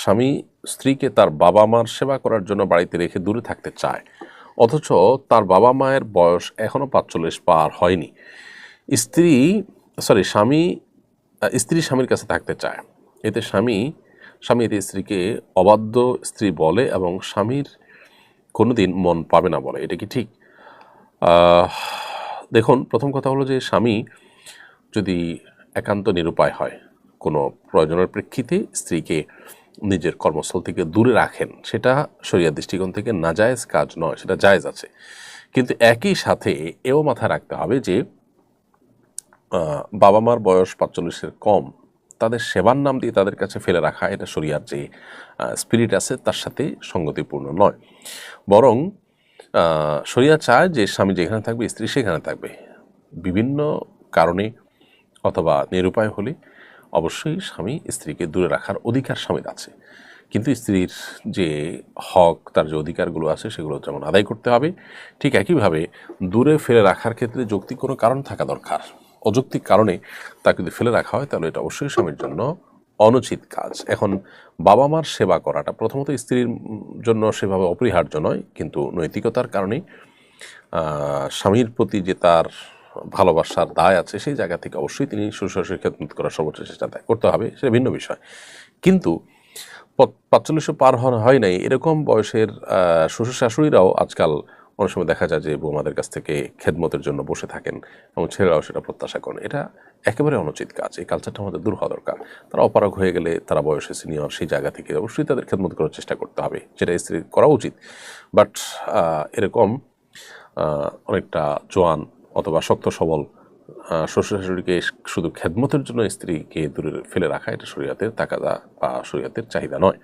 স্বামী স্ত্রীকে তার বাবা মার সেবা করার জন্য বাড়িতে রেখে দূরে থাকতে চায়। অথচ তার বাবা মায়ের বয়স এখনও পাঁচচল্লিশ পার হয়নি। স্ত্রী সরি স্বামী স্ত্রী স্বামীর কাছে থাকতে চায়। এতে স্বামী স্বামী এতে স্ত্রীকে অবাধ্য স্ত্রী বলে এবং স্বামীর কোনোদিন মন পাবে না বলে। এটা কি ঠিক? দেখুন, প্রথম কথা হলো যে স্বামী যদি একান্ত নিরুপায় হয়, কোনো প্রয়োজনের প্রেক্ষিতে স্ত্রীকে নিজের কর্মস্থল থেকে দূরে রাখেন, সেটা শরিয়া দৃষ্টিকোণ থেকে নাজায়েজ কাজ নয়, সেটা জায়েজ আছে। কিন্তু একই সাথে এও মাথায় রাখতে হবে যে বাবা মার বয়স পাঁচচল্লিশের কম, তাদের সেবার নাম দিয়ে তাদের কাছে ফেলে রাখা এটা শরিয়ার যে স্পিরিট আছে, তার সাথে সঙ্গতিপূর্ণ নয়। বরং শরিয়া চায় যে স্বামী যেখানে থাকবে, স্ত্রী সেখানে থাকবে। বিভিন্ন কারণে অথবা নিরুপায় হলে অবশ্যই স্বামী স্ত্রীকে দূরে রাখার অধিকার স্বামীর আছে। কিন্তু স্ত্রীর যে হক, তার যে অধিকারগুলো আছে, সেগুলো যেমন আদায় করতে হবে, ঠিক একইভাবে দূরে ফেলে রাখার ক্ষেত্রে যৌক্তিক কোনো কারণ থাকা দরকার। অযৌক্তিক কারণে তাকে যদি ফেলে রাখা হয়, তাহলে এটা অবশ্যই স্বামীর জন্য অনুচিত কাজ। এখন বাবা মার সেবা করাটা প্রথমত স্ত্রীর জন্য সেভাবে অপরিহার্য নয়, কিন্তু নৈতিকতার কারণে স্বামীর প্রতি যে তার ভালোবাসার দায় আছে, সেই জায়গা থেকে অবশ্যই তিনি শ্বশুরের খেদমত করার সর্বোচ্চ চেষ্টা দেয় করতে হবে, সেটা ভিন্ন বিষয়। কিন্তু পাঁচচল্লিশও পার হয় নাই, এরকম বয়সের শ্বশুর শাশুড়িরাও আজকাল অনেক সময় দেখা যায় যে বৌমাদের কাছ থেকে খেদমতের জন্য বসে থাকেন এবং ছেলেরাও সেটা প্রত্যাশা করেন। এটা একেবারে অনুচিত কাজ, এই কালচারটা আমাদের দূর হওয়া দরকার। তারা অপারগ হয়ে গেলে তারা বয়সে সিনিয়র সেই জায়গা থেকে অবশ্যই তাদের খেদমত করার চেষ্টা করতে হবে, যেটা স্ত্রীর করা উচিত। বাট এরকম অনেকটা জোয়ান অথবা শক্ত, সবল শ্বশুর শাশুড়িকে শুধু খেদমতের জন্য স্ত্রীকে দূরে ফেলে রাখা, এটা শরীয়তের তাকাদা বা শরীয়তের চাহিদা নয়।